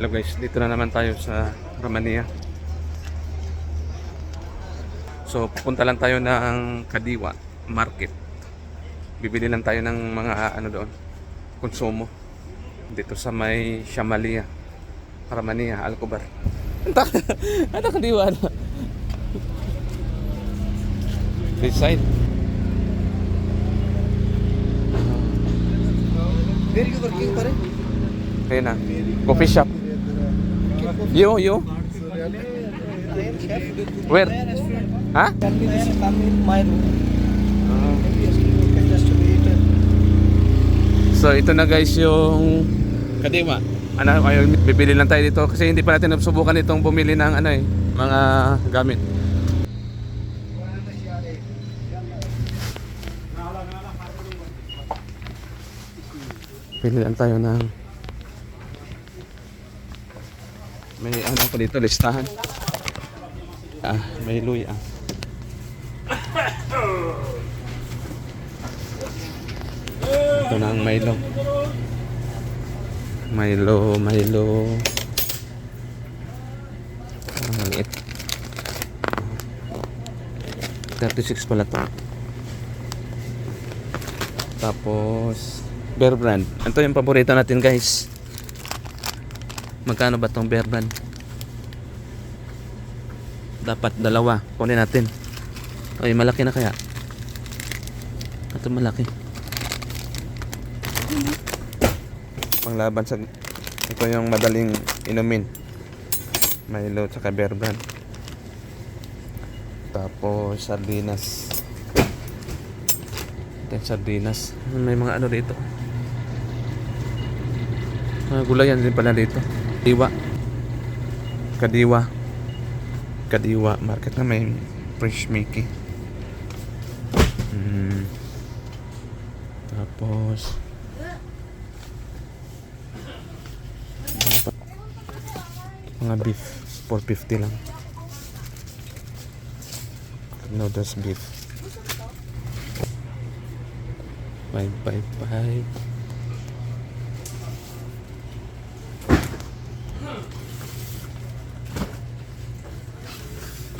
Hello guys, dito na naman tayo sa Romania. So, pupunta lang tayo ng Kadiwa Market. Bibili lang tayo ng mga ano doon, konsumo. Dito sa may Shamalia, Romania, Alcobar. ano Kadiwa? This side. Where you working it? Ayun na. Coffee shop. You, you? Where? Ha? Can we just come in my room? Maybe you can just wait. So ito na guys yung Kadima. Ano, ayun, bibili lang tayo dito kasi hindi pa natin nasubukan itong bumili ng ano eh, mga gamit. Pili lang tayo ng may ano ko dito listahan. Ah, may luya. Ito na ang Milo. Milo, Milo. Ah, maliit. 36 pala to. Tapos, Bear Brand. Ito yung paborito natin guys. Magkano ba tong Bear Brand? Dapat dalawa. Kunin natin. Ay, malaki na kaya? Ito malaki. panglaban sa ito yung madaling inumin Milo tsaka Bear Brand tapos sardinas ito yung sardinas may mga ano dito mga gulayan din pala dito diwa kadiwa. Kadiwa market na may fresh mickey. Mm. tapos. Mga beef. 450 lang. Noodles beef. 555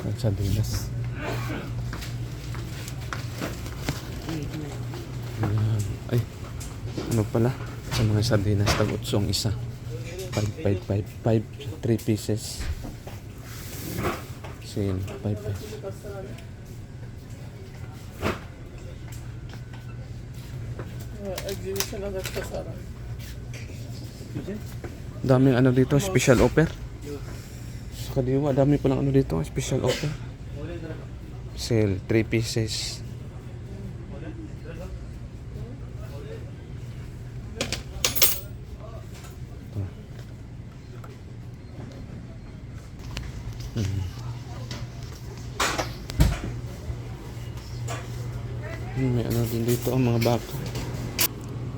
ang sardinas ay ano pala sa mga sardinas tag-utsong isa 5, 5, 5, 5, 3 pieces. Sale, 5, 5. Exhibition of the. Daming ano dito, special offer. Sa kadiwa, dami palang ano dito, special offer. Sale, 3 pieces. Ito. Mhm. Hmm, May ano din dito ang mga baka.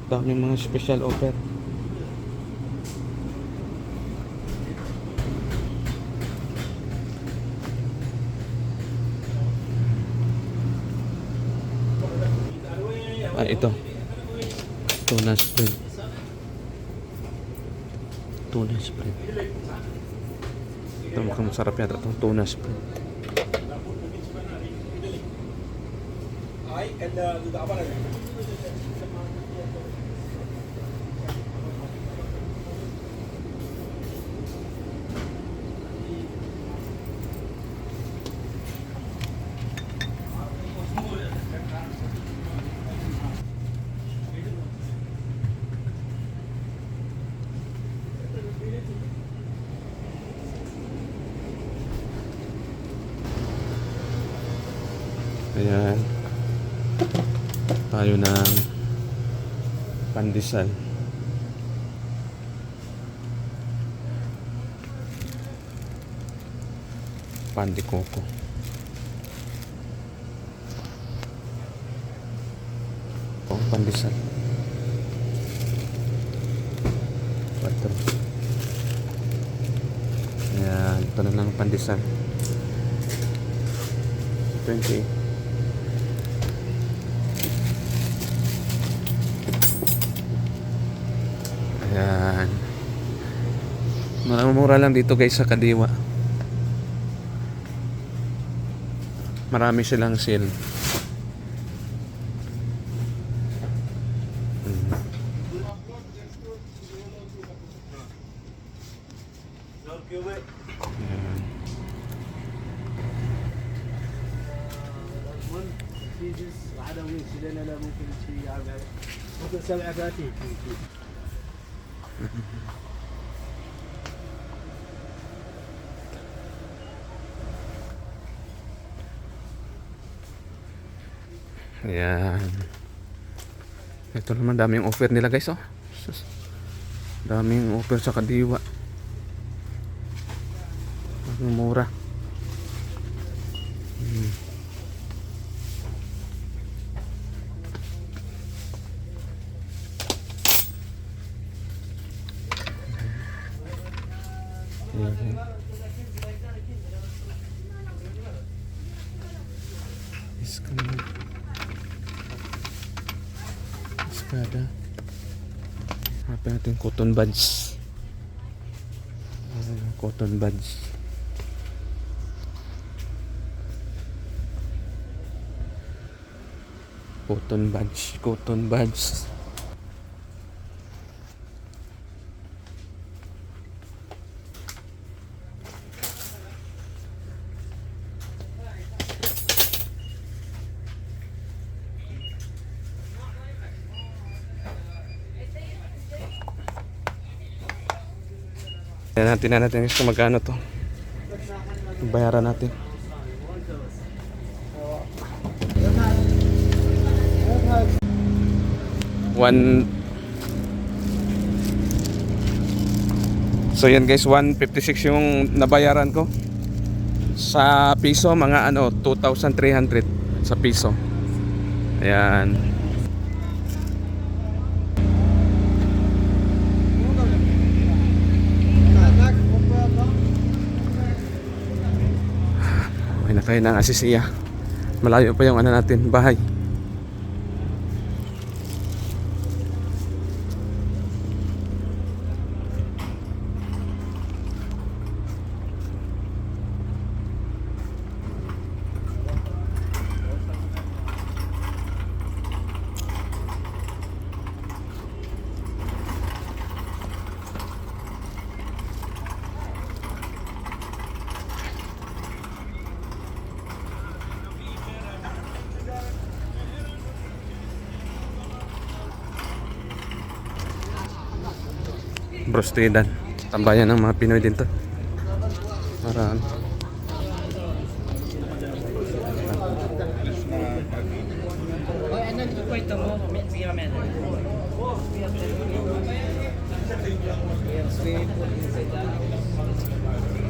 Daming mga special offer. Ah, ito. Tuna spread. Tuna spread. Ito mukhang masarap yata itong tuna spread. Ayan. Tayo ng pandesal. Pandi coco. Oh, pandesal. Quattro. Ayan, ito na lang pandesal. 20. Mura lang dito guys sa Kadiwa. Marami silang sale. Ayan. العدوي سيدنا لا ممكن شيء يعني ممكن سبع Ayan. Ito naman daming offer nila guys oh. Daming offer sa Kadiwa. Ang mura. Hmm. Ayan. Iskandar. Escada. Hanapin natin cotton buds. Cotton buds. Cotton buds, cotton buds. Tignan natin na natin kung magkano to. Bayaran natin. One So yan guys, 156 yung nabayaran ko. Sa piso, mga ano, 2,300 sa piso. Ayan. Tayo ng Asisiya. Malayo pa yung ano natin, bahay. Brostidan. Tambayan ng mga Pinoy din to. Para ano. pool inside.